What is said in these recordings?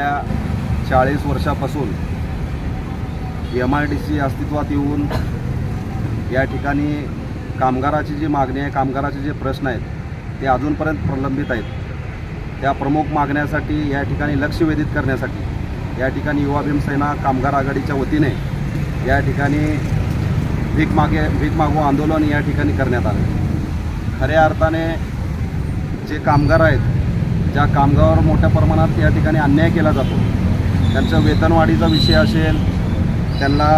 चाळीस वर्षापासून M I D C अस्तित्वात येऊन या ठिकाणी कामगाराची जी मागणी आहे कामगाराचे जे प्रश्न आहेत ते अजूनपर्यंत प्रलंबित आहेत. त्या प्रमुख मागण्यासाठी या ठिकाणी लक्ष वेधित करण्यासाठी या ठिकाणी युवा भीमसेना कामगार आघाडीच्या वतीने या ठिकाणी भीक मागे भीक मागू आंदोलन या ठिकाणी करण्यात आलं. खऱ्या अर्थाने जे कामगार आहेत ज्या कामगारावर मोठ्या प्रमाणात या ठिकाणी अन्याय केला जातो त्यांच्या वेतनवाढीचा विषय असेल त्यांना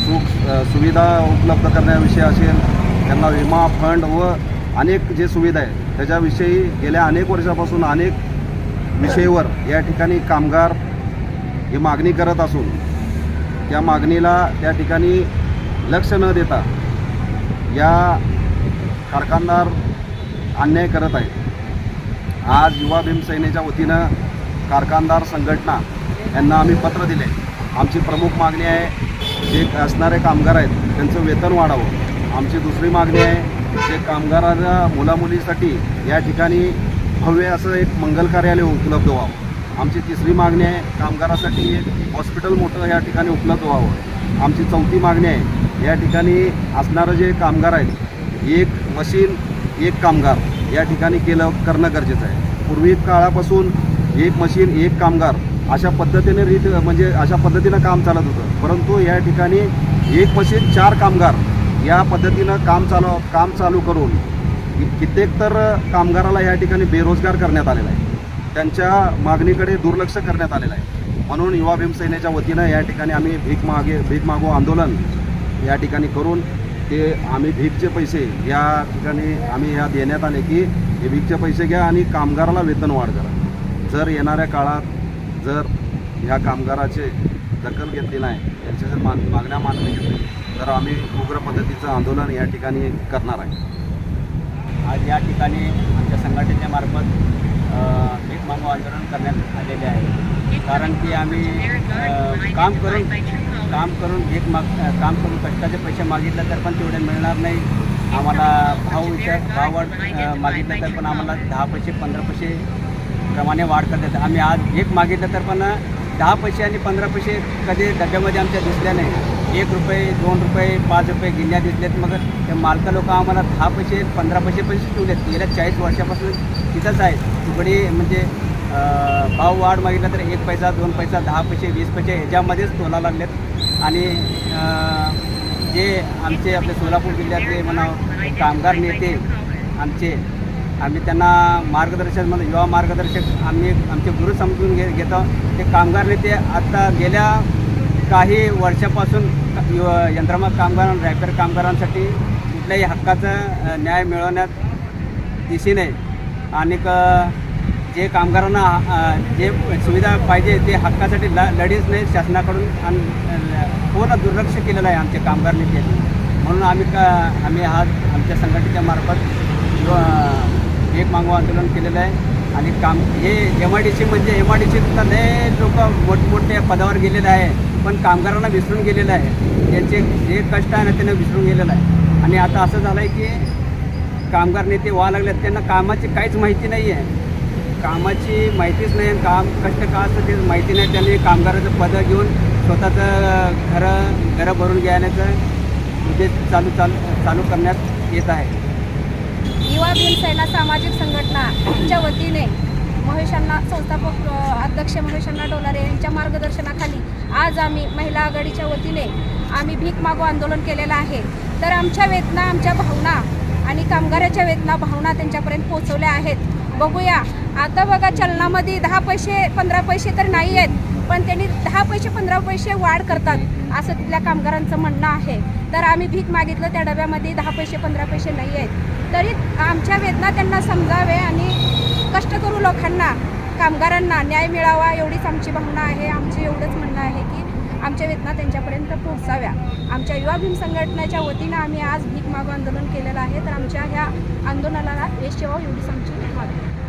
सुख सुविधा उपलब्ध करण्याविषयी असेल त्यांना विमा फंड व अनेक जे सुविधा आहेत त्याच्याविषयी गेल्या अनेक वर्षापासून अनेक विषयीवर या ठिकाणी कामगार ही मागणी करत असून त्या मागणीला त्या ठिकाणी लक्ष न देता या कारखानदार अन्याय करत आहेत. आज युवा भीमसेनेच्या वतीनं कारखानदार संघटना यांना आम्ही पत्र दिले. आमची प्रमुख मागणी आहे जे असणारे कामगार आहेत त्यांचं वेतन वाढावं. आमची दुसरी मागणी आहे जे कामगारांना मुलामुलीसाठी या ठिकाणी भव्य असं एक मंगल कार्यालय उपलब्ध व्हावं. आमची तिसरी मागणी आहे कामगारासाठी एक हॉस्पिटल मोठं या ठिकाणी उपलब्ध व्हावं. आमची चौथी मागणी आहे या ठिकाणी असणारं जे कामगार आहेत एक मशीन एक कामगार. या ठिकाणी केलं करणं गरजेचं आहे. पूर्वी काळापासून एक मशीन एक कामगार अशा पद्धतीने रीत म्हणजे अशा पद्धतीनं काम चालत होतं. परंतु या ठिकाणी एक मशीन चार कामगार या पद्धतीनं काम चालू काम चालू करून कित्येक तर कामगाराला या ठिकाणी बेरोजगार करण्यात आलेला आहे. त्यांच्या मागणीकडे दुर्लक्ष करण्यात आलेलं आहे. म्हणून युवा भीमसेनेच्या वतीनं या ठिकाणी आम्ही भीक मागे भीक मागो आंदोलन या ठिकाणी करून ते आम्ही भीकचे पैसे या ठिकाणी आम्ही ह्या देण्यात आले की हे भीकचे पैसे घ्या आणि कामगाराला वेतन वाढ करा. जर येणाऱ्या काळात जर ह्या कामगाराचे दखल घेतली नाही यांच्या जर मान मागण्या मान्य घेतली तर आम्ही उग्र पद्धतीचं आंदोलन या ठिकाणी करणार आहे. आज या ठिकाणी आमच्या संघटनेमार्फत अ, भीक मागो आंदोलन करण्यात आलेले आहे. कारण की आम्ही काम करून काम करून एक माग काम करून कष्टाचे पैसे मागितलं तर पण तेवढे मिळणार नाही. आम्हाला भाव विचार भाव वाढ मागितलं तर पण आम्हाला दहा पैसे पंधरा पैसे प्रमाणे वाढ करतात. आम्ही आज एक मागितलं तर पण दहा पैसे आणि पंधरा पैसे कधी डब्यामध्ये आमच्या दिसल्या नाही. एक रुपये दोन रुपये पाच रुपये गिन्या दिसलेत. मग ते मालका लोक आम्हाला दहा पैसे पंधरा पैसे पैसे ठेवलेत. गेल्या चाळीस वर्षापासून तिथंच आहे तिकडे म्हणजे भाव वाढ मागितला तर एक पैसा दोन पैसा दहा पैसे वीस पैसे ह्याच्यामध्येच तोला लागलेत. आणि जे आमचे आपले सोलापूर जिल्ह्यातले म्हणा कामगार नेते आमचे आम्ही त्यांना मार्गदर्शन म्हणून युवा मार्गदर्शक आम्ही आमचे गुरु समजून घे घेतो. ते कामगार नेते आता गेल्या काही वर्षापासून यंत्रमाग कामगार रॅपर कामगारांसाठी कुठल्याही हक्काचा न्याय मिळवण्यात दिशेने आणि जे कामगारांना जे सुविधा पाहिजे ते हक्कासाठी ल लढीच नाही शासनाकडून आणि पूर्ण दुर्लक्ष केलेलं आहे आमच्या कामगार नेते म्हणून आम्ही का आम्ही आज आमच्या संघटनेच्या मार्फत एक मागवा आंदोलन केलेलं आहे. आणि काम हे एम आय डी सी म्हणजे एम आय डी सीत लय लोक मोठमोठ्या पदावर गेलेले आहे. पण कामगारांना विसरून गेलेलं आहे. त्यांचे जे कष्ट आहे ना त्यांना विसरून गेलेलं आहे. आणि आता असं झालं आहे की कामगार नेते व्हावं लागले त्यांना कामाची काहीच माहिती नाही आहे कामाची माहितीच नाही आणि काम कष्ट का असतं ते माहिती नाही. त्यांनी कामगाराचं पदं घेऊन स्वतःचं घरं घरं भरून घेण्याचं म्हणजे चालू चालू चालू करण्यात येत आहे. युवा भीमसेना सामाजिक संघटनाच्या वतीने महेशांना संस्थापक अध्यक्ष महेशांना डोलारे यांच्या मार्गदर्शनाखाली आज आम्ही महिला आघाडीच्या वतीने आम्ही भीक मागो आंदोलन केलेलं आहे. तर आमच्या वेदना आमच्या भावना आणि कामगाराच्या वेदना भावना त्यांच्यापर्यंत पोहोचवल्या आहेत. बघूया. आता बघा चलनामध्ये दहा पैसे पंधरा पैसे तर नाही आहेत पण त्यांनी दहा पैसे पंधरा पैसे वाढ करतात असं तिथल्या कामगारांचं म्हणणं आहे. तर आम्ही भीक मागितलं त्या डब्यामध्ये दहा पैसे पंधरा पैसे नाही आहेत. तरी आमच्या वेदना त्यांना समजावे आणि कष्टकरू लोकांना कामगारांना न्याय मिळावा एवढीच आमची भावना आहे. आमची एवढंच म्हणणं आहे की आमच्या वेदना त्यांच्यापर्यंत पोहोचाव्या. आमच्या युवा भीम संघटनेच्या वतीनं आम्ही आज भीक मागो आंदोलन केलेलं आहे. तर आमच्या ह्या आंदोलनाला यश यावं एवढीच आमची मागणी.